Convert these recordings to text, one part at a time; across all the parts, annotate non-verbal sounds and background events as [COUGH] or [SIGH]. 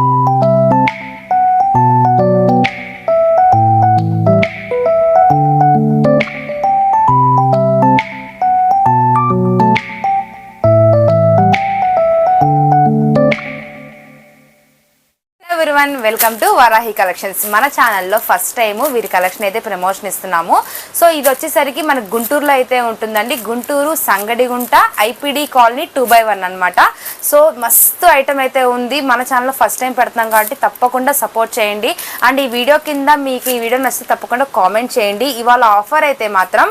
Thank you. Everyone welcome to Varahi collections మన ఛానల్లో first time వీరి కలెక్షన్ అయితే ప్రమోషన్ ఇస్తున్నాము. సో ఇది వచ్చేసరికి మనకు గుంటూరులో అయితే ఉంటుందండి. Guntur Sangadigunta IPD colony two by one అనమాట సో మస్తు ఐటమ్ అయితే ఉంది. మన ఛానల్లో ఫస్ట్ టైం పెడుతున్నాం కాబట్టి తప్పకుండా సపోర్ట్ చేయండి. అండ్ ఈ వీడియో కింద మీకు ఈ వీడియో నచ్చితే తప్పకుండా కామెంట్ చేయండి. ఇవాళ ఆఫర్ అయితే మాత్రం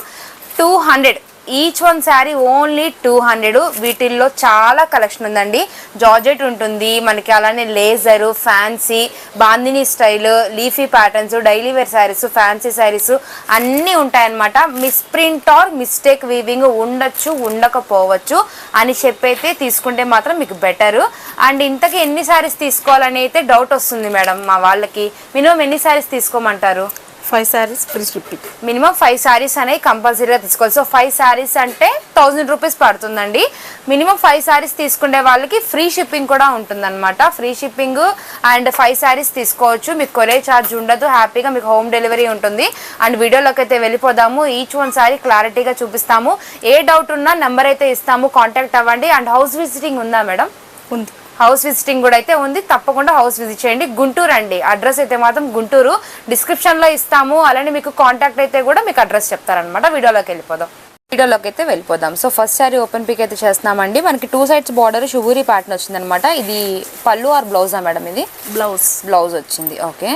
two hundred each one sari only two hundred వీటిల్లో చాలా కలెక్షన్ ఉందండి. జార్జెట్ ఉంటుంది. మనకి అలానే laser fancy bandhani style leafy patterns daily wear saris fancy saris అన్నీ ఉంటాయన్నమాట. మిస్ప్రింట్ ఆర్ మిస్టేక్ వీవింగ్ ఉండొచ్చు ఉండకపోవచ్చు అని చెప్పైతే తీసుకుంటే మాత్రం మీకు బెటర్ అండ్ ఇంతకీ ఎన్ని శారీస్ తీసుకోవాలని అయితే డౌట్ వస్తుంది మేడం మా వాళ్ళకి. మినిమం ఎన్ని saris తీసుకోమంటారు? Five saris free fifty minimum five saris అనేవి కంపల్సరీగా తీసుకోవాలి. సో ఫైవ్ శారీస్ అంటే థౌజండ్ రూపీస్ పడుతుందండి. మినిమం ఫైవ్ శారీస్ తీసుకునే వాళ్ళకి ఫ్రీ షిప్పింగ్ కూడా ఉంటుందన్నమాట. Free shipping and five saris తీసుకోవచ్చు. మీకు కొరే ఛార్జ్ ఉండదు. హ్యాపీగా మీకు హోమ్ డెలివరీ ఉంటుంది. అండ్ వీడియోలోకి అయితే వెళ్ళిపోదాము. ఈచ్ వన్ సారీ క్లారిటీగా చూపిస్తాము. ఏ డౌట్ ఉన్నా నెంబర్ అయితే ఇస్తాము. కాంటాక్ట్ అవ్వండి. అండ్ హౌస్ విజిటింగ్ ఉందా మేడం ఉంది. హౌస్ విజిటింగ్ కూడా అయితే ఉంది. తప్పకుండా హౌస్ విజిట్ చేయండి. గుంటూరు అండి. అడ్రస్ అయితే మాత్రం గుంటూరు. డిస్క్రిప్షన్లో ఇస్తాము. అలానే మీకు కాంటాక్ట్ అయితే కూడా మీకు అడ్రస్ చెప్తారనమాట వీడియోలోకి వెళ్ళిపోదాం. వీడియోలోకి అయితే వెళ్ళిపోదాం. So first sari open pick అయితే చేస్తున్నామండి. మనకి టూ సైడ్స్ బార్డర్ షుగూరి ప్యాటర్న్ వచ్చిందనమాట ఇది పళ్ళు ఆర్ బ్లౌజా మేడం ఇది? బ్లౌజ్. బ్లౌజ్ వచ్చింది. Okay.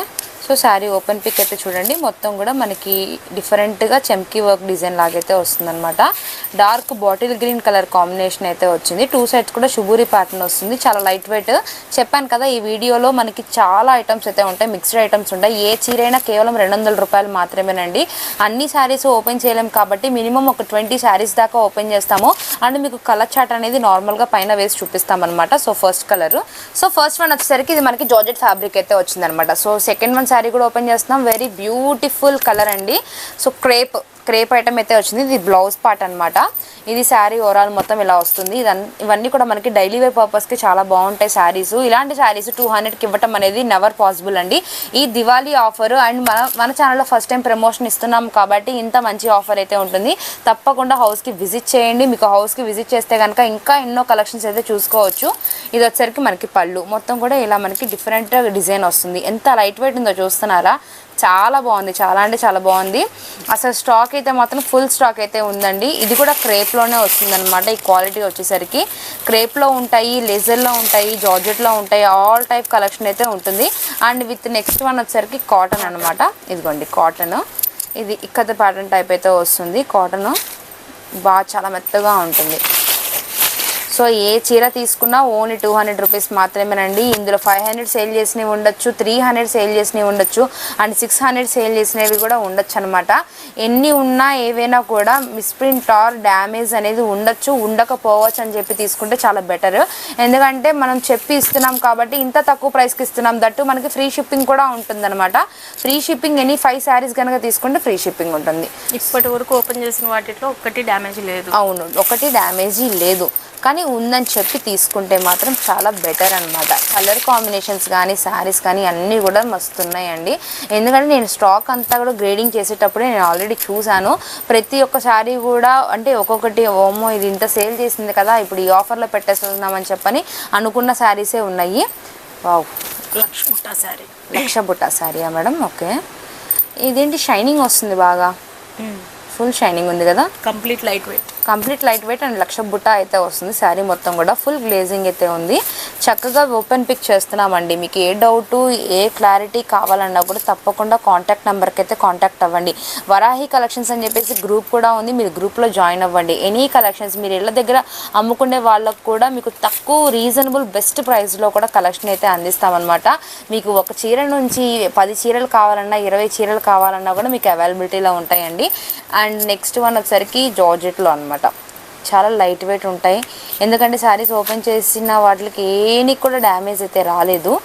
So sari open pick అయితే చూడండి. మొత్తం కూడా మనకి డిఫరెంట్గా చెమ్కీ వర్క్ డిజైన్ లాగైతే వస్తుందనమాట dark bottle green colour combination అయితే వచ్చింది. టూ సైడ్స్ కూడా షుబూరి ప్యాటర్న్ వస్తుంది. చాలా లైట్ వెయిట్. చెప్పాను కదా ఈ వీడియోలో మనకి చాలా ఐటమ్స్ అయితే ఉంటాయి. మిక్స్డ్ ఐటమ్స్ ఉంటాయి. ఏ చీరైనా కేవలం రెండు వందల రూపాయలు మాత్రమేనండి. అన్ని శారీస్ ఓపెన్ చేయలేం కాబట్టి మినిమం ఒక ట్వంటీ శారీస్ దాకా ఓపెన్ చేస్తాము. అండ్ మీకు కలర్ చాట్ అనేది నార్మల్గా పైన వేసి చూపిస్తామన్నమాట. So first colour. So first one వచ్చేసరికి ఇది మనకి జార్జెట్ ఫ్యాబ్రిక్ అయితే వచ్చిందనమాట సో సెకండ్ వన్ శారీ కూడా ఓపెన్ చేస్తున్నాం. వెరీ బ్యూటిఫుల్ కలర్ అండి. సో క్రేప్ క్రేప్ ఐటమ్ అయితే వచ్చింది. ఇది బ్లౌజ్ పార్ట్ అనమాట ఇది శారీ ఓవరాల్ మొత్తం ఇలా వస్తుంది. ఇదన్ ఇవన్నీ కూడా మనకి డైలీ వేర్ పర్పస్కి చాలా బాగుంటాయి శారీస్. ఇలాంటి శారీస్ టూ హండ్రెడ్కి ఇవ్వటం అనేది నెవర్ పాసిబుల్ అండి. ఈ దివాళీ ఆఫర్ అండ్ మన మన ఛానల్లో ఫస్ట్ టైం ప్రమోషన్ ఇస్తున్నాం కాబట్టి ఇంత మంచి ఆఫర్ అయితే ఉంటుంది. తప్పకుండా హౌస్కి విజిట్ చేయండి. మీకు హౌస్కి విజిట్ చేస్తే కనుక ఇంకా ఎన్నో కలెక్షన్స్ అయితే చూసుకోవచ్చు. ఇది వచ్చేసరికి మనకి పళ్ళు. మొత్తం కూడా ఇలా మనకి డిఫరెంట్ డిజైన్ వస్తుంది. ఎంత లైట్ వెయిట్ ఉందో చూస్తున్నారా? చాలా బాగుంది. చాలా అంటే చాలా బాగుంది. అసలు స్టాక్ అయితే మాత్రం ఫుల్ స్టాక్ అయితే ఉందండి. ఇది కూడా క్రేప్లోనే వస్తుందన్నమాట. ఈ క్వాలిటీ వచ్చేసరికి క్రేప్లో ఉంటాయి లెజర్లో ఉంటాయి జార్జెట్లో ఉంటాయి ఆల్ టైప్ కలెక్షన్ అయితే ఉంటుంది. అండ్ విత్ నెక్స్ట్ వన్ వచ్చేసరికి కాటన్ అనమాట ఇదిగోండి కాటన్ ఇది ఇక్కత ప్యాటర్న్ టైప్ అయితే వస్తుంది. కాటన్ బాగా చాలా మెత్తగా ఉంటుంది. సో ఏ చీర తీసుకున్నా ఓన్లీ టూ హండ్రెడ్ రూపీస్ మాత్రమేనండి. ఇందులో ఫైవ్ హండ్రెడ్ సేల్ చేసినవి ఉండొచ్చు త్రీ హండ్రెడ్ సేల్ చేసినవి ఉండొచ్చు అండ్ సిక్స్ హండ్రెడ్ సేల్ చేసినవి కూడా ఉండొచ్చు అనమాట ఎన్ని ఉన్నా ఏవైనా కూడా మిస్ప్రింట్ ఆర్ డ్యామేజ్ అనేది ఉండొచ్చు ఉండకపోవచ్చు అని చెప్పి తీసుకుంటే చాలా బెటర్. ఎందుకంటే మనం చెప్పి ఇస్తున్నాం కాబట్టి ఇంత తక్కువ ప్రైస్కి ఇస్తున్నాం. దట్టు మనకి ఫ్రీ షిప్పింగ్ కూడా ఉంటుందన్నమాట. Free shipping any five saris కనుక తీసుకుంటే ఫ్రీ షిప్పింగ్ ఉంటుంది. ఇప్పటి వరకు ఓపెన్ చేసిన వాటిలో ఒక్కటి డ్యామేజ్ లేదు. అవును ఒకటి డ్యామేజీ లేదు. కానీ ఉందని చెప్పి తీసుకుంటే మాత్రం చాలా బెటర్ అనమాట కలర్ కాంబినేషన్స్ కానీ శారీస్ కానీ అన్నీ కూడా మస్తు ఉన్నాయండి ఎందుకంటే నేను స్టాక్ అంతా కూడా గ్రేడింగ్ చేసేటప్పుడే నేను ఆల్రెడీ చూశాను. ప్రతి ఒక్క శారీ కూడా అంటే ఒక్కొక్కటి ఓమో ఇది ఇంత సేల్ చేసింది కదా ఇప్పుడు ఈ ఆఫర్లో పెట్టేస్తున్నామని చెప్పని అనుకున్న శారీసే ఉన్నాయి. వావ్. లక్ష శారీ. లక్ష బుట్ట శారీయా మేడం? ఓకే. ఇదేంటి షైనింగ్ వస్తుంది బాగా? ఫుల్ షైనింగ్ ఉంది కదా? Complete light weight. Complete light weight and లక్ష బుట్ట అయితే వస్తుంది. శారీ మొత్తం కూడా ఫుల్ గ్లేజింగ్ అయితే ఉంది. చక్కగా ఓపెన్ పిక్ చేస్తున్నామండి. మీకు ఏ డౌట్ ఏ క్లారిటీ కావాలన్నా కూడా తప్పకుండా కాంటాక్ట్ నెంబర్కి అయితే కాంటాక్ట్ అవ్వండి. వరాహి కలెక్షన్స్ అని చెప్పేసి గ్రూప్ కూడా ఉంది. మీరు గ్రూప్లో జాయిన్ అవ్వండి. ఎనీ కలెక్షన్స్ మీరు ఇళ్ళ దగ్గర అమ్ముకునే వాళ్ళకు కూడా మీకు తక్కువ రీజనబుల్ బెస్ట్ ప్రైస్లో కూడా కలెక్షన్ అయితే అందిస్తామన్నమాట. మీకు ఒక చీర నుంచి పది చీరలు కావాలన్నా ఇరవై చీరలు కావాలన్నా కూడా మీకు అవైలబిలిటీలో ఉంటాయండి. అండ్ నెక్స్ట్ వన్ వచ్చేసరికి జార్జెట్లో అనమాట చాలా లైట్ వెయిట్ ఉంటాయి. ఎందుకంటే శారీస్ ఓపెన్ చేసిన వాటికి ఏనికి కూడా డ్యామేజ్ అయితే రాలేదు.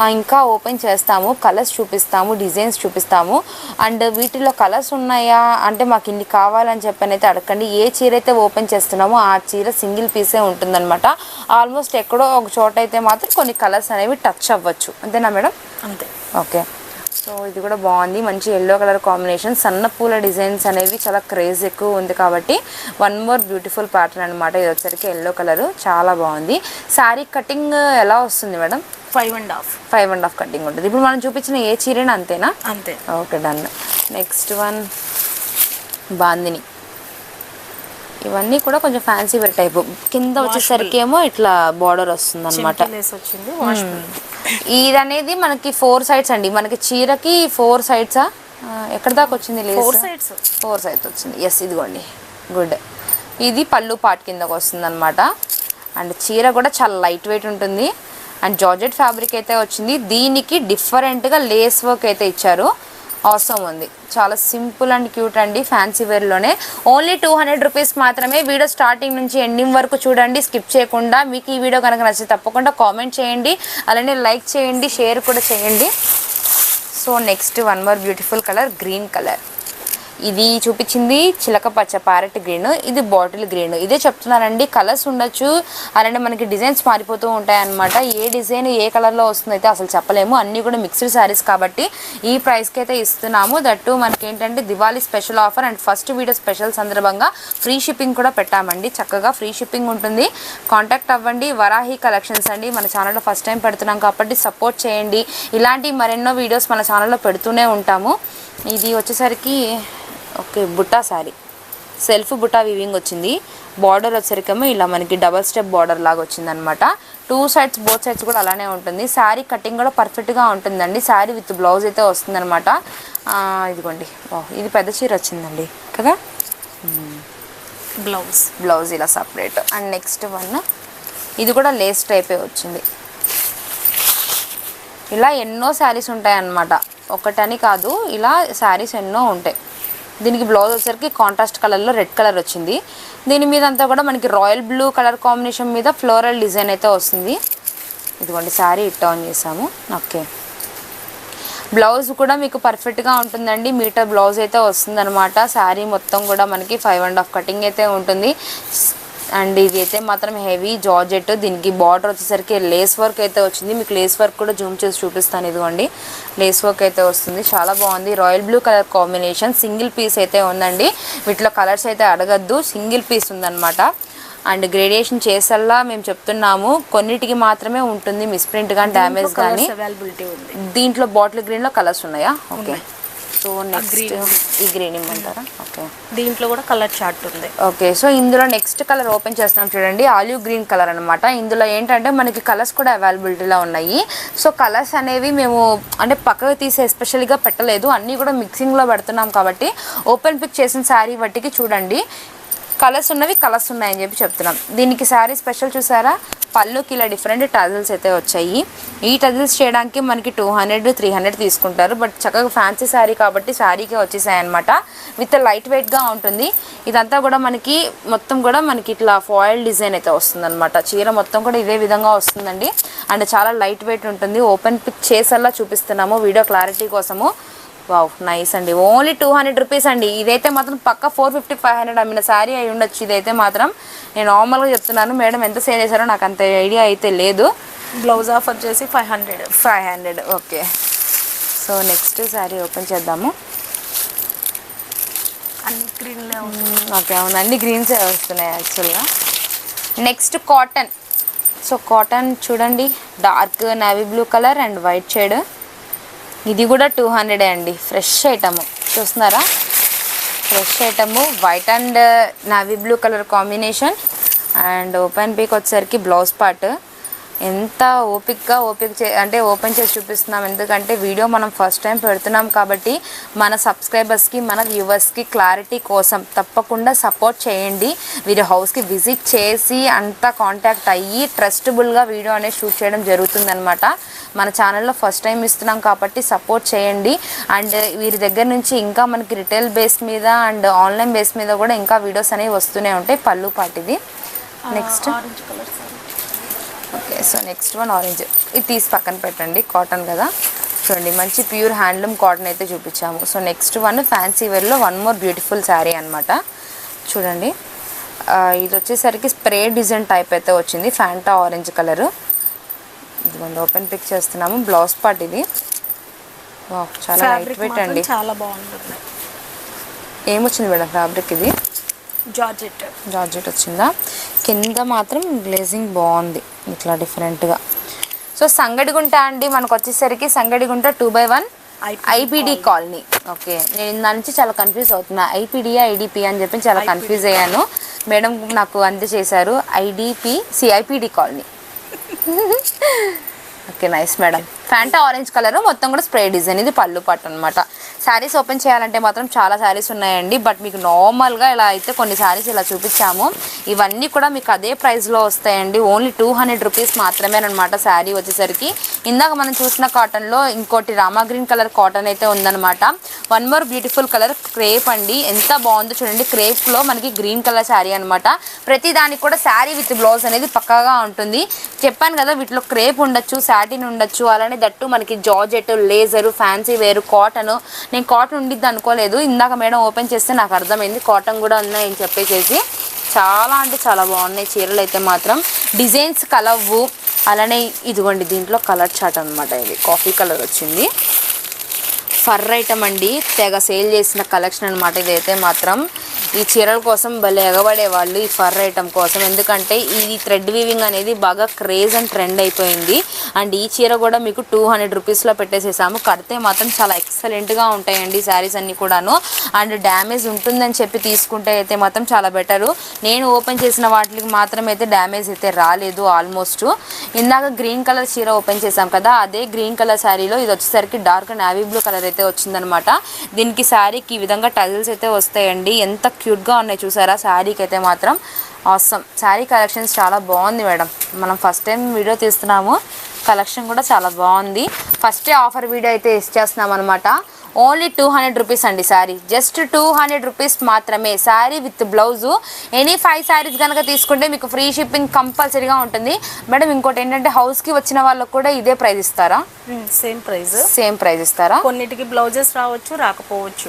ఇంకా ఓపెన్ చేస్తాము. కలర్స్ చూపిస్తాము. డిజైన్స్ చూపిస్తాము. అండ్ వీటిలో కలర్స్ ఉన్నాయా? అంటే మాకు ఇన్ని కావాలని చెప్పని అయితే అడగండి ఏ చీర అయితే ఓపెన్ చేస్తున్నామో ఆ చీర సింగిల్ పీసే ఉంటుందన్నమాట. ఆల్మోస్ట్ ఎక్కడో ఒక చోట అయితే మాత్రం కొన్ని కలర్స్ అనేవి టచ్ అవ్వచ్చు. అంతేనా మేడం? అంతే. ఓకే సో ఇది కూడా బాగుంది. మంచి ఎల్లో కలర్ కాంబినేషన్ సన్న పూల డిజైన్స్ అనేవి చాలా క్రేజ్ ఎక్కువ ఉంది కాబట్టి వన్ మోర్ బ్యూటిఫుల్ ప్యాటర్న్ అనమాట ఇది వచ్చరికి ఎల్లో కలర్ చాలా బాగుంది. శారీ కటింగ్ ఎలా వస్తుంది madam? Five and half five and half cutting ఉంటుంది. ఇప్పుడు మనం చూపించిన ఏ చీరైనా అంతేనా? అంతే. Okay done next one bandhani. ఇవన్నీ కూడా కొంచెం ఫ్యాన్సీ వేర్ టైప్ కింద వచ్చేసరికి ఏమో ఇట్లా బార్డర్ వస్తుంది అనమాట లేస్ వచ్చింది వాష్ ఇది అనేది మనకి ఫోర్ సైడ్స్ అండి. మనకి చీరకి ఫోర్ సైడ్సా ఎక్కడ దాకా వచ్చింది లేదు ఫోర్ సైడ్స్ ఫోర్ సైడ్స్ వచ్చింది. ఎస్ ఇదిగోండి. గుడ్ ఇది పళ్ళు పాట్ కిందకు వస్తుంది అనమాట అండ్ చీర కూడా చాలా లైట్ వెయిట్ ఉంటుంది. అండ్ జార్జెట్ ఫ్యాబ్రిక్ అయితే వచ్చింది. దీనికి డిఫరెంట్గా లేస్ వర్క్ అయితే ఇచ్చారు. అవసరం ఉంది. చాలా సింపుల్ అండ్ క్యూట్ అండి ఫ్యాన్సీ వేర్లోనే ఓన్లీ టూ హండ్రెడ్ రూపీస్ మాత్రమే వీడియో స్టార్టింగ్ నుంచి ఎండింగ్ వరకు చూడండి. స్కిప్ చేయకుండా మీకు ఈ వీడియో కనుక నచ్చితే తప్పకుండా కామెంట్ చేయండి. అలానే లైక్ చేయండి షేర్ కూడా చేయండి. So next one more beautiful colour green colour ఇది చూపించింది చిలక పచ్చ ప్యారెట్ గ్రీన్ ఇది బాటిల్ గ్రీన్. ఇదే చెప్తున్నానండి కలర్స్ ఉండొచ్చు. అలానే మనకి డిజైన్స్ మారిపోతూ ఉంటాయి అనమాట ఏ డిజైన్ ఏ కలర్లో వస్తుందైతే అయితే అసలు చెప్పలేము. అన్నీ కూడా మిక్స్డ్ శారీస్ కాబట్టి ఈ ప్రైస్కి అయితే ఇస్తున్నాము. దట్టు మనకి ఏంటంటే Diwali special offer and first video special సందర్భంగా ఫ్రీ షిప్పింగ్ కూడా పెట్టామండి. చక్కగా ఫ్రీ షిప్పింగ్ ఉంటుంది. కాంటాక్ట్ అవ్వండి. వరాహి కలెక్షన్స్ అండి. మన ఛానల్లో ఫస్ట్ టైం పెడుతున్నాం కాబట్టి సపోర్ట్ చేయండి. ఇలాంటి మరెన్నో వీడియోస్ మన ఛానల్లో పెడుతూనే ఉంటాము. ఇది వచ్చేసరికి okay butta sari. Self butta weaving వచ్చింది. బార్డర్ వచ్చేసరికేమో ఇలా మనకి డబల్ స్టెప్ బార్డర్ లాగా వచ్చిందనమాట. టూ సైడ్స్ బోత్ సైడ్స్ కూడా అలానే ఉంటుంది. శారీ కటింగ్ కూడా పర్ఫెక్ట్గా ఉంటుందండి. శారీ విత్ బ్లౌజ్ అయితే వస్తుందన్నమాట ఆ, ఇదిగోండి. ఓ, ఇది పెద్ద చీర వచ్చిందండి కదా? బ్లౌజ్ బ్లౌజ్ ఇలా సపరేట్ అండ్ నెక్స్ట్ వన్ ఇది కూడా లేస్ టైపే వచ్చింది. ఇలా ఎన్నో శారీస్ ఉంటాయన్నమాట. ఒకటని కాదు ఇలా శారీస్ ఎన్నో ఉంటాయి. దీనికి బ్లౌజ్ వచ్చేసరికి కాంట్రాస్ట్ కలర్లో రెడ్ కలర్ వచ్చింది. దీని మీద అంతా కూడా మనకి రాయల్ బ్లూ కలర్ కాంబినేషన్ మీద ఫ్లోరల్ డిజైన్ అయితే వస్తుంది. ఇదిగోండి శారీ ఇట్ ఆన్ చేసాము ఓకే బ్లౌజ్ కూడా మీకు పర్ఫెక్ట్గా ఉంటుందండి. మీటర్ బ్లౌజ్ అయితే వస్తుందన్నమాట. శారీ మొత్తం కూడా మనకి ఫైవ్ అండ్ హాఫ్ కటింగ్ అయితే ఉంటుంది. అండ్ ఇది అయితే మాత్రం హెవీ జార్జెట్. దీనికి బార్డర్ వచ్చేసరికి లేస్ వర్క్ అయితే వచ్చింది. మీకు లేస్ వర్క్ కూడా జూమ్ చేసి చూపిస్తాను ఇదిగోండి. లేస్ వర్క్ అయితే వస్తుంది. చాలా బాగుంది. Royal blue colour combination. Single piece అయితే ఉందండి. వీటిలో కలర్స్ అయితే అడగద్దు. సింగిల్ పీస్ ఉందన్నమాట. అండ్ గ్రేడియేషన్ చేసల్లా మేము చెప్తున్నాము. కొన్నిటికి మాత్రమే ఉంటుంది. మిస్ప్రింట్ కానీ డ్యామేజ్ కానీ అవైలబిలిటీ ఉంది. దీంట్లో బాటిల్ గ్రీన్లో కలర్స్ ఉన్నాయా? ఓకే. So next. ఈ గ్రీన్ ఇమ్మంటారా? ఓకే దీంట్లో కూడా కలర్ చార్ట్ ఉంది. ఓకే సో ఇందులో నెక్స్ట్ కలర్ ఓపెన్ చేస్తున్నాం చూడండి. ఆలివ్ గ్రీన్ కలర్ అనమాట ఇందులో ఏంటంటే మనకి కలర్స్ కూడా అవైలబిలిటీలో ఉన్నాయి. సో కలర్స్ అనేవి మేము అంటే పక్కకు తీసి ఎస్పెషల్గా పెట్టలేదు. అన్నీ కూడా మిక్సింగ్లో పెడుతున్నాం కాబట్టి ఓపెన్ పిక్ చేసిన శారీ బట్టికి చూడండి. కలర్స్ ఉన్నవి కలర్స్ ఉన్నాయని చెప్పి చెప్తున్నాం. దీనికి శారీ స్పెషల్ చూసారా? పళ్ళుకి ఇలా డిఫరెంట్ టజిల్స్ అయితే వచ్చాయి. ఈ టజిల్స్ చేయడానికి మనకి టూ హండ్రెడ్ త్రీ హండ్రెడ్ తీసుకుంటారు. బట్ చక్కగా ఫ్యాన్సీ శారీ కాబట్టి శారీకే వచ్చేసాయి అనమాట విత్ లైట్ వెయిట్గా ఉంటుంది. ఇదంతా కూడా మనకి మొత్తం కూడా మనకి ఇట్లా ఫాయిల్ డిజైన్ అయితే వస్తుందన్నమాట. చీర మొత్తం కూడా ఇదే విధంగా వస్తుందండి. అండ్ చాలా లైట్ వెయిట్ ఉంటుంది. ఓపెన్ పిక్ చేసేలా చూపిస్తున్నాము. వీడియో క్లారిటీ కోసము. వావ్ నైస్ అండి. ఓన్లీ టూ హండ్రెడ్ రూపీస్ అండి. ఇదైతే మాత్రం పక్క ఫోర్ ఫిఫ్టీ ఫైవ్ హండ్రెడ్ అమ్మిన శారీ అయి ఉండొచ్చు. ఇదైతే మాత్రం నేను నార్మల్గా చెప్తున్నాను. మేడం ఎంత సేల్ చేశారో నాకు అంత ఐడియా అయితే లేదు. బ్లౌజ్ ఆఫ్ వచ్చేసి five hundred five hundred okay. So next sari open చేద్దాము. అన్ని గ్రీన్లే ఉంది ఓకే అవును. అన్ని గ్రీన్సే వస్తున్నాయి యాక్చువల్గా నెక్స్ట్ కాటన్ సో కాటన్ చూడండి. Dark navy blue colour and white shade ఇది కూడా టూ హండ్రెడే అండి. Fresh item. చూస్తున్నారా? Fresh item. White and navy blue colour combination. And open pick వచ్చేసరికి బ్లౌజ్ పార్ట్. ఎంత ఓపిక్గా ఓపిక చే అంటే ఓపెన్ చేసి చూపిస్తున్నాం. ఎందుకంటే వీడియో మనం ఫస్ట్ టైం పెడుతున్నాం కాబట్టి మన సబ్స్క్రైబర్స్కి మన వ్యూవర్స్కి క్లారిటీ కోసం తప్పకుండా సపోర్ట్ చేయండి. వీరి హౌస్కి విజిట్ చేసి అంతా కాంటాక్ట్ అయ్యి ట్రస్టబుల్గా వీడియో అనేది షూట్ చేయడం జరుగుతుందనమాట మన ఛానల్లో ఫస్ట్ టైం ఇస్తున్నాం కాబట్టి సపోర్ట్ చేయండి. అండ్ వీరి దగ్గర నుంచి ఇంకా మనకి రిటైల్ బేస్ మీద అండ్ ఆన్లైన్ బేస్ మీద కూడా ఇంకా వీడియోస్ అనేవి వస్తూనే ఉంటాయి. పళ్ళు పాటిది next. Okay so next one orange ఇది తీసి పక్కన పెట్టండి కాటన్ కదా. చూడండి మంచి ప్యూర్ హ్యాండ్లూమ్ కాటన్ అయితే చూపించాము. సో నెక్స్ట్ వన్ ఫ్యాన్సీ వేర్లో వన్ మోర్ బ్యూటిఫుల్ శారీ అనమాట చూడండి ఇది వచ్చేసరికి స్ప్రే డిజైన్ టైప్ అయితే వచ్చింది ఫ్యాంటా ఆరెంజ్ కలరు ఇదిగోండి ఓపెన్ పిక్ చేస్తున్నాము బ్లౌజ్ పార్ట్ ఇది. చాలా లైట్ వెయిట్ అండి. చాలా బాగుంటుంది ఏమొచ్చింది మేడం ఫ్యాబ్రిక్ ఇది? జార్జెట్. జార్జెట్ వచ్చిందా? కింద మాత్రం గ్లేజింగ్ బాగుంది. ఇట్లా డిఫరెంట్గా. సో సంగడిగుంట అండి మనకు వచ్చేసరికి Sangadigunta two by one IPD colony. Okay. నేను దాని నుంచి చాలా కన్ఫ్యూజ్ అవుతున్నా. ఐపీడీయా ఐడిపి అని చెప్పి చాలా కన్ఫ్యూజ్ అయ్యాను. మేడం నాకు అందజేశారు IDP CIPD colony. [LAUGHS] Okay nice madam. Fanta orange colour మొత్తం కూడా స్ప్రే డిజైన్. ఇది పళ్ళు పట్టు అనమాట శారీస్ ఓపెన్ చేయాలంటే మాత్రం చాలా శారీస్ ఉన్నాయండి. బట్ మీకు నార్మల్గా ఇలా అయితే కొన్ని శారీస్ ఇలా చూపించాము. ఇవన్నీ కూడా మీకు అదే ప్రైస్లో వస్తాయండి. ఓన్లీ టూ హండ్రెడ్ రూపీస్ మాత్రమేనమాట శారీ వచ్చేసరికి. ఇందాక మనం చూసిన కాటన్లో ఇంకోటి రామా గ్రీన్ కలర్ కాటన్ అయితే ఉందన్నమాట. One more beautiful colour crepe అండి. ఎంత బాగుందో చూడండి. క్రేప్లో మనకి గ్రీన్ కలర్ శారీ అనమాట ప్రతి దానికి కూడా శారీ విత్ బ్లౌజ్ అనేది పక్కాగా ఉంటుంది. చెప్పాను కదా వీటిలో క్రేప్ ఉండొచ్చు శాటిన్ ఉండొచ్చు. అలానే దట్టు మనకి georgette laser fancy wear cotton నేను కాటన్ ఉండిద్ది అనుకోలేదు. ఇందాక మేడం ఓపెన్ చేస్తే నాకు అర్థమైంది. కాటన్ కూడా ఉన్నాయని చెప్పేసేసి. చాలా అంటే చాలా బాగున్నాయి. చీరలు అయితే మాత్రం. డిజైన్స్ కలవ్వు అలానే ఇదిగోండి దీంట్లో కలర్ చాట్ అనమాట ఇది. కాఫీ కలర్ వచ్చింది. ఫర్ ఐటమ్ అండి. తెగ సేల్ చేసిన కలెక్షన్ అనమాట ఇదైతే మాత్రం. ఈ చీరల కోసం భలే ఎగబడే వాళ్ళు ఈ ఫర్ ఐటమ్ కోసం. ఎందుకంటే ఈ థ్రెడ్ వీవింగ్ అనేది బాగా క్రేజ్ అండ్ ట్రెండ్ అయిపోయింది. అండ్ ఈ చీర కూడా మీకు టూ హండ్రెడ్ రూపీస్లో పెట్టేసేసాము. కడితే మాత్రం చాలా ఎక్సలెంట్గా ఉంటాయండి శారీస్ అన్నీ కూడాను. అండ్ డ్యామేజ్ ఉంటుందని చెప్పి తీసుకుంటే అయితే మాత్రం చాలా బెటరు నేను ఓపెన్ చేసిన వాటికి మాత్రం అయితే డ్యామేజ్ అయితే రాలేదు ఆల్మోస్ట్ ఇందాక గ్రీన్ కలర్ చీర ఓపెన్ చేసాం కదా అదే గ్రీన్ కలర్ శారీలో ఇది వచ్చేసరికి డార్క్ నావీ బ్లూ కలర్ అయితే వచ్చిందనమాట. దీనికి శారీకి ఈ విధంగా టజిల్స్ అయితే వస్తాయండి. ఎంత క్యూట్గా ఉన్నాయి చూసారా? శారీకి అయితే మాత్రం అవసరం శారీ కలెక్షన్స్ చాలా బాగుంది మేడం. మనం ఫస్ట్ టైం వీడియో తీస్తున్నాము. కలెక్షన్ కూడా చాలా బాగుంది. ఫస్టే ఆఫర్ వీడియో అయితే ఇచ్చేస్తున్నాం అనమాట ఓన్లీ టూ హండ్రెడ్ రూపీస్ అండి sari just two hundred rupees మాత్రమే. Sari with blouse. Any five saris కనుక తీసుకుంటే మీకు ఫ్రీ షిప్పింగ్ కంపల్సరీగా ఉంటుంది. మేడం ఇంకోటి ఏంటంటే హౌస్కి వచ్చిన వాళ్ళకు కూడా ఇదే ప్రైస్ ఇస్తారా? సేమ్ ప్రైస్ సేమ్ ప్రైస్ ఇస్తారా? కొన్నిటికి బ్లౌజెస్ రావచ్చు రాకపోవచ్చు.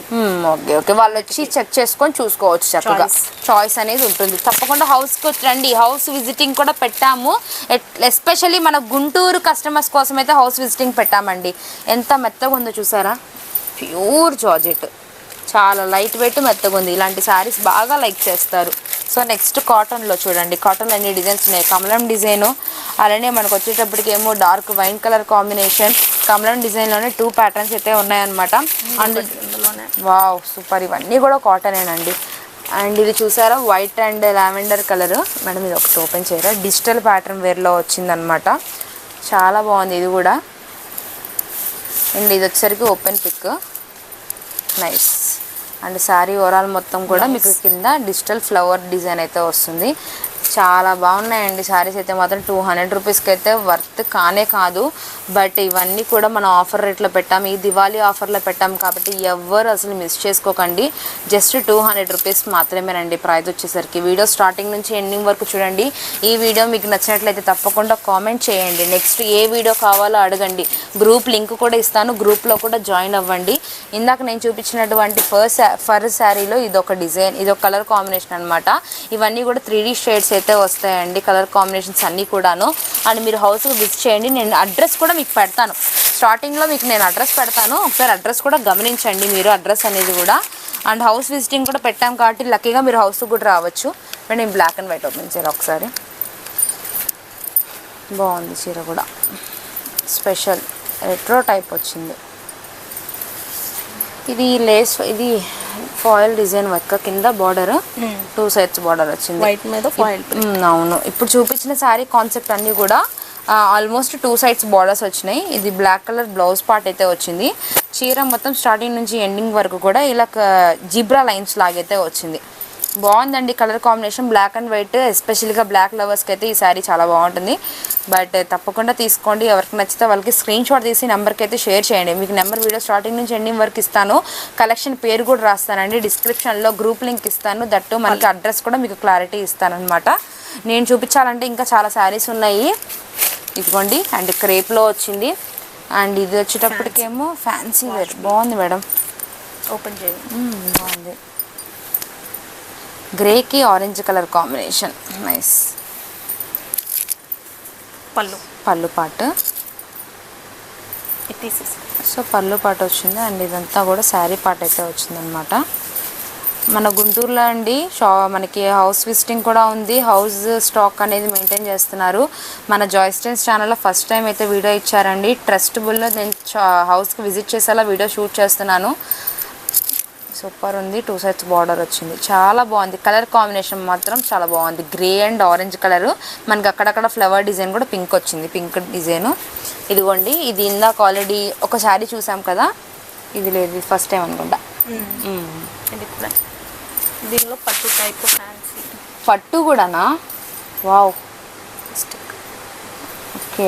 Okay okay. వాళ్ళు వచ్చి చెక్ చేసుకొని చూసుకోవచ్చు చక్కగా. చాయిస్ అనేది ఉంటుంది. తప్పకుండా హౌస్కి వచ్చి రండి. హౌస్ విజిటింగ్ కూడా పెట్టాము. ఎస్పెషల్లీ మన గుంటూరు కస్టమర్స్ కోసం అయితే హౌస్ విజిటింగ్ పెట్టామండి. ఎంత మెత్తగా ఉందో చూసారా? Pure georgette. చాలా లైట్ వెయిట్ మెత్తగా ఉంది. ఇలాంటి శారీస్ బాగా లైక్ చేస్తారు. సో నెక్స్ట్ కాటన్లో చూడండి. కాటన్లో అన్ని డిజైన్స్ ఉన్నాయి? కమలం డిజైను. అలానే మనకు వచ్చేటప్పటికి ఏమో డార్క్ వైన్ కలర్ కాంబినేషన్. కమలం డిజైన్లోనే టూ ప్యాటర్న్స్ అయితే ఉన్నాయన్నమాట. And wow super. ఇవన్నీ కూడా కాటనేనండి. అండ్ ఇది చూసారా? White and lavender colour. Madam ఇది ఒకటి ఓపెన్ చేయరా? డిజిటల్ ప్యాటర్న్ వేర్లో వచ్చిందనమాట చాలా బాగుంది ఇది కూడా. అండ్ ఇది వచ్చేసరికి open pick. Nice. And sari overall మొత్తం కూడా మీకు కింద డిజిటల్ ఫ్లవర్ డిజైన్ అయితే వస్తుంది. చాలా బాగున్నాయండి. శారీస్ అయితే మాత్రం టూ హండ్రెడ్ రూపీస్కి అయితే వర్త్ కానే కాదు. బట్ ఇవన్నీ కూడా మనం ఆఫర్ రేట్లో పెట్టాము ఈ దివాళీ ఆఫర్లో పెట్టాము కాబట్టి ఎవ్వరు అసలు మిస్ చేసుకోకండి. జస్ట్ టూ హండ్రెడ్ రూపీస్ మాత్రమేనండి ప్రైస్ వచ్చేసరికి వీడియో స్టార్టింగ్ నుంచి ఎండింగ్ వరకు చూడండి. ఈ వీడియో మీకు నచ్చినట్లయితే తప్పకుండా కామెంట్ చేయండి. నెక్స్ట్ ఏ వీడియో కావాలో అడగండి. గ్రూప్ లింక్ కూడా ఇస్తాను. గ్రూప్లో కూడా జాయిన్ అవ్వండి. ఇందాక నేను చూపించినటువంటి ఫస్ట్ ఫర్ శారీలో ఇది ఒక డిజైన్ ఇది ఒక కలర్ కాంబినేషన్ అనమాట ఇవన్నీ కూడా త్రీ డీ షేడ్స్ అయితే వస్తాయండి కలర్ కాంబినేషన్స్ అన్నీ కూడాను. అండ్ మీరు హౌస్కి విజిట్ చేయండి నేను అడ్రస్ కూడా మీకు పెడతాను. స్టార్టింగ్లో మీకు నేను అడ్రస్ పెడతాను. ఒకసారి అడ్రస్ కూడా గమనించండి మీరు అడ్రస్ అనేది కూడా. అండ్ హౌస్ విజిటింగ్ కూడా పెట్టాం కాబట్టి లక్కీగా మీరు హౌస్కి కూడా రావచ్చు. నేను బ్లాక్ అండ్ వైట్ ఓపెన్ చేయాలి ఒకసారి. బాగుంది చీర కూడా. స్పెషల్ రెట్రో టైప్ వచ్చింది. ఇది లేస్ ఇది ఫాయిల్ డిజైన్ వర్క్ కింద బార్డర్ టూ సైడ్స్ బార్డర్ వచ్చింది. వైట్ మీద ఫాయిల్ మ్మ్, అవును. ఇప్పుడు చూపించిన శారీ కాన్సెప్ట్ అన్నీ కూడా ఆల్మోస్ట్ టూ సైడ్స్ బార్డర్స్ వచ్చినాయి. ఇది బ్లాక్ కలర్ బ్లౌజ్ పార్ట్ అయితే వచ్చింది. చీర మొత్తం స్టార్టింగ్ నుంచి ఎండింగ్ వరకు కూడా ఇలా జిబ్రా లైన్స్ లాగైతే వచ్చింది. బాగుందండి colour combination black and white ఎస్పెషల్గా బ్లాక్ లవర్స్కి అయితే ఈ శారీ చాలా బాగుంటుంది. బట్ తప్పకుండా తీసుకోండి ఎవరికి నచ్చితే వాళ్ళకి స్క్రీన్ షాట్ తీసి నెంబర్కి అయితే షేర్ చేయండి. మీకు నెంబర్ వీడియో స్టార్టింగ్ నుంచి ఎండింగ్ వరకు ఇస్తాను. కలెక్షన్ పేరు కూడా రాస్తానండి. డిస్క్రిప్షన్లో గ్రూప్ లింక్ ఇస్తాను. దట్టు మనకి అడ్రస్ కూడా మీకు క్లారిటీ ఇస్తానన్నమాట. నేను చూపించాలంటే ఇంకా చాలా శారీస్ ఉన్నాయి. ఇదిగోండి అండ్ క్రేప్లో వచ్చింది. అండ్ ఇది వచ్చేటప్పటికేమో ఫ్యాన్సీ వేర్ బాగుంది మేడం. ఓపెన్ చేయండి బాగుంది. గ్రేకి ఆరెంజ్ కలర్ కాంబినేషన్. నైస్ పళ్ళు. పళ్ళు పాటు. సో పళ్ళు పాటు వచ్చింది. అండ్ ఇదంతా కూడా శారీ పార్ట్ అయితే వచ్చిందనమాట మన గుంటూరులో అండి షా మనకి హౌస్ విజిటింగ్ కూడా ఉంది. హౌస్ స్టాక్ అనేది మెయింటైన్ చేస్తున్నారు. మన జాయిస్టెన్స్ ఛానల్లో ఫస్ట్ టైం అయితే వీడియో ఇచ్చారండి. ట్రస్టబుల్లో నేను హౌస్కి విజిట్ చేసేలా వీడియో షూట్ చేస్తున్నాను. సూపర్ ఉంది. టూ సైడ్స్ బార్డర్ వచ్చింది. చాలా బాగుంది. కలర్ కాంబినేషన్ మాత్రం చాలా బాగుంది. గ్రే అండ్ ఆరెంజ్ కలర్ మనకి అక్కడక్కడ ఫ్లవర్ డిజైన్ కూడా పింక్ వచ్చింది. పింక్ డిజైన్ ఇదిగోండి. ఇది ఇందాక ఆల్రెడీ ఒక శారీ చూసాం కదా? ఇది లేదు. ఫస్ట్ టైం అనుకుంటా. ఇది కూడా. దీనిలో పట్టు టైప్ ఫ్యాన్సీ పట్టు కూడానా? వావ్ ఓకే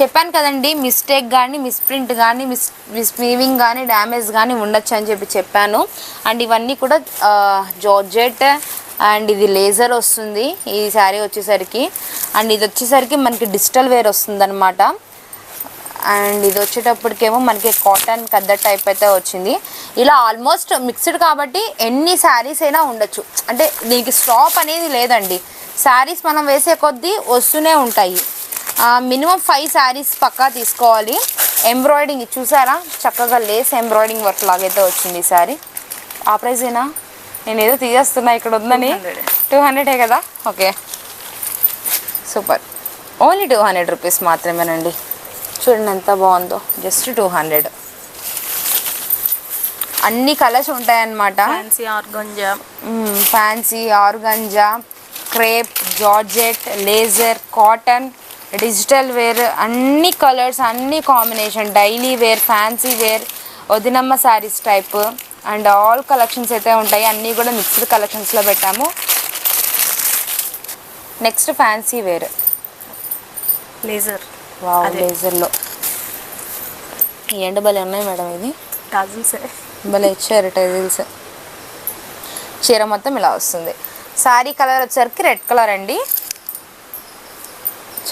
చెప్పాను కదండి మిస్టేక్ కానీ మిస్ప్రింట్ కానీ మిస్ మిస్వీవింగ్ కానీ డ్యామేజ్ కానీ ఉండొచ్చు అని చెప్పి చెప్పాను. అండ్ ఇవన్నీ కూడా జార్జెట్ అండ్ ఇది లేజర్ వస్తుంది. ఈ శారీ వచ్చేసరికి. అండ్ ఇది వచ్చేసరికి మనకి డిజిటల్ వేర్ వస్తుంది అనమాట అండ్ ఇది వచ్చేటప్పటికేమో మనకి కాటన్ కద్ద టైప్ అయితే వచ్చింది. ఇలా ఆల్మోస్ట్ మిక్స్డ్ కాబట్టి ఎన్ని శారీస్ అయినా ఉండొచ్చు. అంటే దీనికి స్టాప్ అనేది లేదండి. శారీస్ మనం వేసే కొద్దీ వస్తూనే ఉంటాయి. మినిమం ఫైవ్ శారీస్ పక్కా తీసుకోవాలి. ఎంబ్రాయిడింగ్ చూసారా? చక్కగా లేస్ ఎంబ్రాయిడింగ్ వర్క్ లాగైతే వచ్చింది ఈ శారీ. ఆ ప్రైజేనా నేను ఏదో తీసేస్తున్నా ఇక్కడ ఉందని. 200. టూ హండ్రెడే కదా? Okay. Super. Only two hundred rupees మాత్రమేనండి. చూడండి ఎంత బాగుందో. జస్ట్ టూ హండ్రెడ్ అన్ని కలర్స్ ఉంటాయన్నమాట. Fancy organza. Fancy organza crepe georgette laser cotton digital wear అన్ని కలర్స్ అన్ని combination daily wear fancy wear వదినమ్మ saris type and all collections అయితే ఉంటాయి. అన్నీ కూడా మిక్స్డ్ కలెక్షన్స్లో పెట్టాము. Next fancy wear. Laser wow. లేజర్లో ఎండ భలే ఉన్నాయి మేడం ఇది టాజిల్స్ భలే ఇచ్చారు టైజిల్స్ చీర మొత్తం ఇలా వస్తుంది. శారీ కలర్ వచ్చేసరికి రెడ్ కలర్ అండి.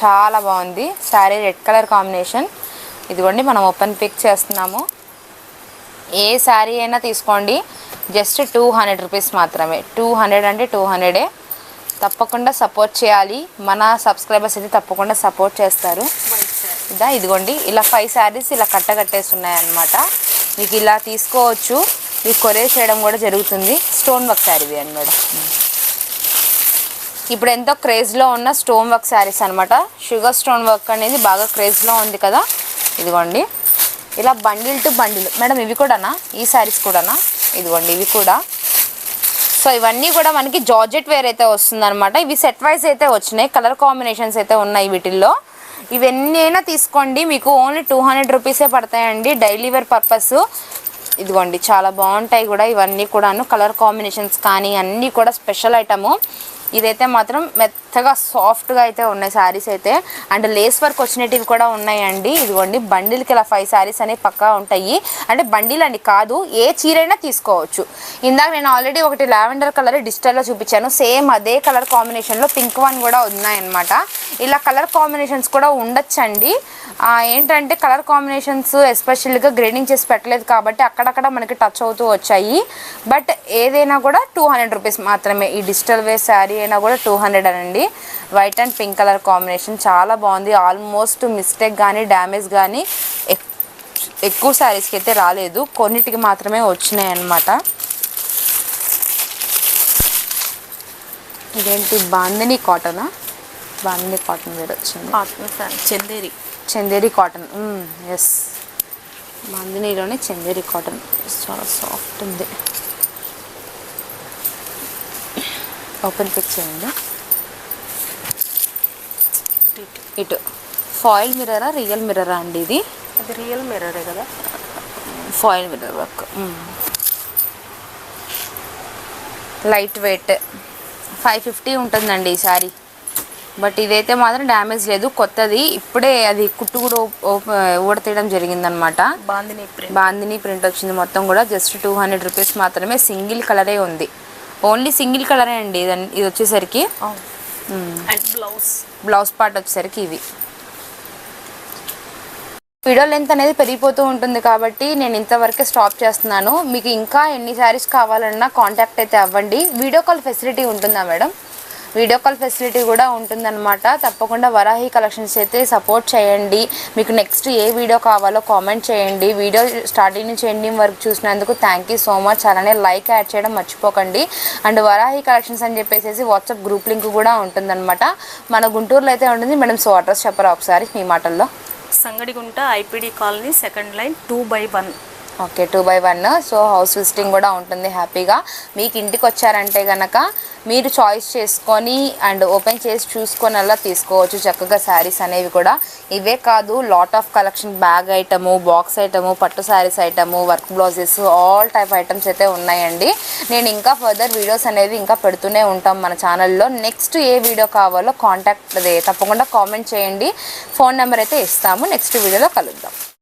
చాలా బాగుంది. శారీ రెడ్ కలర్ కాంబినేషన్ ఇదిగోండి మనం ఓపెన్ పిక్ చేస్తున్నాము. ఏ శారీ అయినా తీసుకోండి. జస్ట్ టూ హండ్రెడ్ రూపీస్ మాత్రమే. టూ హండ్రెడ్ అంటే టూ హండ్రెడే తప్పకుండా సపోర్ట్ చేయాలి. మన సబ్స్క్రైబర్స్ అయితే తప్పకుండా సపోర్ట్ చేస్తారు. ఇదా ఇదిగోండి. ఇలా ఫైవ్ శారీస్ ఇలా కట్టగట్టేసి ఉన్నాయన్నమాట మీకు ఇలా తీసుకోవచ్చు. మీకు కొరియర్ చేయడం కూడా జరుగుతుంది. స్టోన్ వర్క్ శారీ అనమాట ఇప్పుడు ఎంతో క్రేజ్లో ఉన్న స్టోన్ వర్క్ శారీస్ అనమాట షుగర్ స్టోన్ వర్క్ అనేది బాగా క్రేజ్లో ఉంది కదా. ఇదిగోండి. ఇలా బండిల్ టు బండిల్ మేడం ఇవి కూడానా? ఈ శారీస్ కూడానా? ఇదిగోండి ఇవి కూడా. సో ఇవన్నీ కూడా మనకి జార్జెట్ వేర్ అయితే వస్తుందన్నమాట. ఇవి సెట్ వైజ్ అయితే వచ్చినాయి. కలర్ కాంబినేషన్స్ అయితే ఉన్నాయి వీటిల్లో. ఇవన్నీ అయినా తీసుకోండి. మీకు ఓన్లీ టూ హండ్రెడ్ రూపీసే పడతాయండి. డైలీ వేర్ పర్పస్ ఇదిగోండి చాలా బాగుంటాయి కూడా. ఇవన్నీ కూడాను కలర్ కాంబినేషన్స్ కానీ అన్నీ కూడా స్పెషల్ ఐటము ఇదైతే మాత్రం మెత్తగా సాఫ్ట్గా అయితే ఉన్నాయి శారీస్ అయితే. అండ్ లేస్ వర్క్ వచ్చినవి కూడా ఉన్నాయండి. ఇదిగోండి బండిల్కి ఇలా ఫైవ్ శారీస్ అనేవి పక్కా ఉంటాయి. అంటే బండిల్ అండి కాదు ఏ చీరైనా తీసుకోవచ్చు. ఇందాక నేను ఆల్రెడీ ఒకటి లావెండర్ కలర్ డిజిటల్లో చూపించాను. సేమ్ అదే కలర్ కాంబినేషన్లో పింక్ వన్ కూడా ఉన్నాయన్నమాట. ఇలా కలర్ కాంబినేషన్స్ కూడా ఉండొచ్చండి. ఏంటంటే కలర్ కాంబినేషన్స్ ఎస్పెషల్గా గ్రేడింగ్ చేసి పెట్టలేదు కాబట్టి అక్కడక్కడ మనకి టచ్ అవుతూ వచ్చాయి. బట్ ఏదైనా కూడా టూ హండ్రెడ్ రూపీస్ మాత్రమే. ఈ డిజిటల్ వే శారీ అయినా కూడా టూ హండ్రెడ్ అనండి. White and pink colour combination చాలా బాగుంది. ఆల్మోస్ట్ మిస్టేక్ కానీ డ్యామేజ్ కానీ ఎక్కువ శారీస్కి అయితే రాలేదు. కొన్నిటికి మాత్రమే వచ్చినాయి అన్నమాట. ఇదేంటి? బాందిని కాటనా? బాందిని కాటన్ వేర్ వచ్చింది. Cotton sorry. Chanderi. Chanderi cotton. Yes బాందినీలోనే Chanderi cotton. చాలా సాఫ్ట్ ఉంది. ఓపెన్ పిక్ చేయండి. ఇటు. ఫాయిల్ మిర్రరా రియల్ మిర్రరా అండి ఇది? అది రియల్ మిర్రరే కదా? Foil mirror work light weight five fifty ఉంటుందండి ఈ సారీ బట్ ఇదైతే మాత్రం డ్యామేజ్ లేదు. కొత్తది. ఇప్పుడే అది కుట్టు కూడా ఊడతీయడం జరిగిందనమాట బాందిని ప్రింట్. వచ్చింది మొత్తం కూడా. జస్ట్ టూ హండ్రెడ్ రూపీస్ మాత్రమే సింగిల్ కలరే ఉంది. ఓన్లీ సింగిల్ కలరే అండి. ఇది వచ్చేసరికి. బ్లౌజ్. బ్లౌజ్ పార్ట్ వచ్చేసరికి ఇవి. వీడియో లెంత్ అనేది పెరిగిపోతూ ఉంటుంది కాబట్టి నేను ఇంతవరకే స్టాప్ చేస్తున్నాను. మీకు ఇంకా ఎన్ని శారీస్ కావాలన్నా కాంటాక్ట్ అయితే అవ్వండి. వీడియో కాల్ ఫెసిలిటీ ఉంటుందా మేడం? వీడియో కాల్ ఫెసిలిటీ కూడా ఉంటుందన్నమాట. తప్పకుండా వరాహి కలెక్షన్స్ అయితే సపోర్ట్ చేయండి. మీకు నెక్స్ట్ ఏ వీడియో కావాలో కామెంట్ చేయండి. వీడియో స్టార్టింగ్ నుంచి ఎండింగ్ వరకు చూసినందుకు థ్యాంక్ యూ సో మచ్. అలానే లైక్ యాడ్ చేయడం మర్చిపోకండి. అండ్ వరాహి కలెక్షన్స్ అని చెప్పేసి వాట్సాప్ గ్రూప్ లింక్ కూడా ఉంటుందన్నమాట. మన గుంటూరులో అయితే ఉంటుంది. మేడం సో అడ్రస్ చెప్పరా ఒకసారి మీ మాటల్లో? Sangadigunta IPD colony second line two by one. Okay two by one so house visiting కూడా ఉంటుంది హ్యాపీగా. మీకు ఇంటికి వచ్చారంటే కనుక మీరు చాయిస్ చేసుకొని అండ్ ఓపెన్ చేసి చూసుకొని అలా తీసుకోవచ్చు. చక్కగా శారీస్ అనేవి కూడా. ఇవే కాదు lot of collection bag item box item పట్టు saris item work blouses all type items అయితే ఉన్నాయండి. నేను ఇంకా ఫర్దర్ వీడియోస్ అనేవి ఇంకా పెడుతూనే ఉంటాం మన ఛానల్లో నెక్స్ట్ ఏ వీడియో కావాలో కాంటాక్ట్ అదే తప్పకుండా కామెంట్ చేయండి. ఫోన్ నెంబర్ అయితే ఇస్తాము. నెక్స్ట్ వీడియోలో కలుద్దాం.